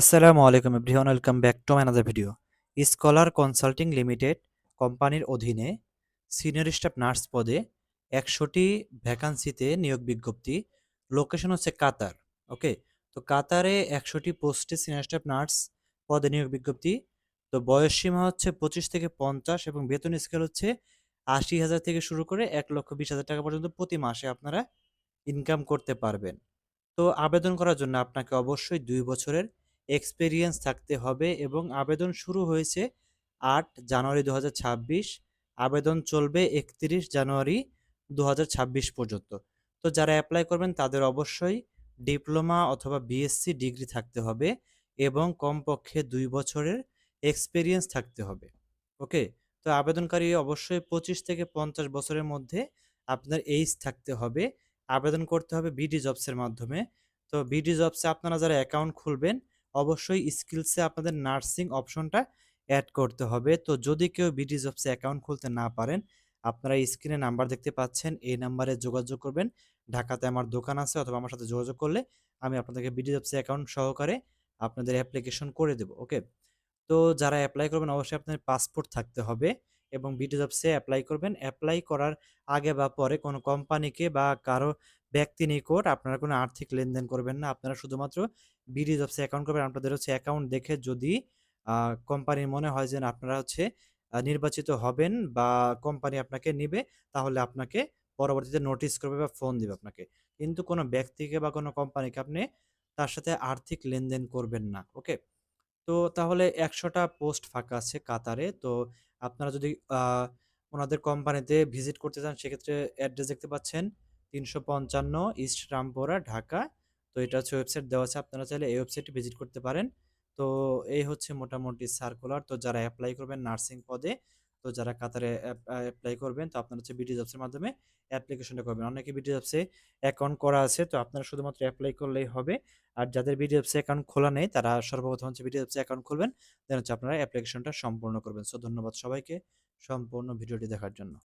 আসসালামু আলাইকুম everyone, welcome back to another video scholar consulting limited কোম্পানির অধীনে সিনিয়র স্টাফ নার্স পদে একশোটি ভ্যাকান্সিতে নিয়োগ বিজ্ঞপ্তি। লোকেশন হচ্ছে কাতার ওকে তো কাতারে একশোটি পোস্টে সিনিয়র স্টাফ নার্স পদে নিয়োগ বিজ্ঞপ্তি। তো বয়স সীমা হচ্ছে পঁচিশ থেকে পঞ্চাশ এবং বেতন স্কেল হচ্ছে আশি হাজার থেকে শুরু করে এক লক্ষ বিশ হাজার টাকা পর্যন্ত প্রতি মাসে আপনারা ইনকাম করতে পারবেন। তো আবেদন করার জন্য আপনাকে অবশ্যই দুই বছরের এক্সপেরিয়েন্স থাকতে হবে এবং আবেদন শুরু হয়েছে আট জানুয়ারি দু হাজার ছাব্বিশ, আবেদন চলবে একত্রিশ জানুয়ারি দু হাজার ছাব্বিশ পর্যন্ত। তো যারা অ্যাপ্লাই করবেন তাদের অবশ্যই ডিপ্লোমা অথবা বিএসসি ডিগ্রি থাকতে হবে এবং কমপক্ষে দুই বছরের এক্সপেরিয়েন্স থাকতে হবে। ওকে তো আবেদনকারী অবশ্যই পঁচিশ থেকে পঞ্চাশ বছরের মধ্যে আপনার এইজ থাকতে হবে। আবেদন করতে হবে বিডি জবসের মাধ্যমে। তো বিডি জবসে আপনারা যারা অ্যাকাউন্ট খুলবেন অবশ্যই স্কিলসে আপনাদের নার্সিং অপশনটা অ্যাড করতে হবে। তো যদি কেউ বিডি জবসে অ্যাকাউন্ট খুলতে না পারেন, আপনারা স্ক্রিনে নাম্বার দেখতে পাচ্ছেন, এই নাম্বারে যোগাযোগ করবেন। ঢাকাতে আমার দোকান আছে অথবা আমার সাথে যোগাযোগ করলে আমি আপনাদেরকে বিডি জবসে অ্যাকাউন্ট সহকারে আপনাদের অ্যাপ্লিকেশন করে দেবো ওকে তো যারা অ্যাপ্লাই করবেন, অবশ্যই আপনার পাসপোর্ট থাকতে হবে। এবং বিডি জবসে অ্যাপ্লাই করবেন। অ্যাপ্লাই করার আগে বা পরে কোনো কোম্পানিকে বা কারও ব্যক্তি নিকট আপনারা কোনো আর্থিক লেনদেন করবেন না। আপনারা শুধুমাত্র বিডি জবসে অ্যাকাউন্ট করবেন। আপনাদের হচ্ছে অ্যাকাউন্ট দেখে যদি কোম্পানির মনে হয় যে আপনারা হচ্ছে নির্বাচিত হবেন বা কোম্পানি আপনাকে নিবে, তাহলে আপনাকে পরবর্তীতে নোটিশ করবে বা ফোন দিবে আপনাকে। কিন্তু কোনো ব্যক্তিকে বা কোনো কোম্পানিকে আপনি তার সাথে আর্থিক লেনদেন করবেন না ওকে তো তাহলে একশোটা পোস্ট ফাঁকা আছে কাতারে। তো আপনারা যদি ওনাদের কোম্পানিতে ভিজিট করতে চান, সেক্ষেত্রে অ্যাড্রেস দেখতে পাচ্ছেন তিনশো পঞ্চান্ন ইস্ট রামপুরা, ঢাকা। তো এটা হচ্ছে ওয়েবসাইট দেওয়া আছে, আপনারা চাইলে এই ওয়েবসাইটটি ভিজিট করতে পারেন। তো এই হচ্ছে মোটামুটি সার্কুলার। তো যারা অ্যাপ্লাই করবেন নার্সিং পদে তো যারা কাতারে অ্যাপ্লাই করবেন, তো আপনারা হচ্ছে বিডি জবসের মাধ্যমে অ্যাপ্লিকেশনটা করবেন। অনেকে বিডি জবসে অ্যাকাউন্ট করা আছে, তো আপনারা শুধুমাত্র অ্যাপ্লাই করলেই হবে। আর যাদের বিডি জবসে অ্যাকাউন্ট খোলা নেই, তারা সর্বপ্রথম হচ্ছে বিডি জবসে অ্যাকাউন্ট খুলবেন। দেন হচ্ছে আপনারা অ্যাপ্লিকেশনটা সম্পূর্ণ করবেন। সো ধন্যবাদ সবাইকে সম্পূর্ণ ভিডিওটি দেখার জন্য।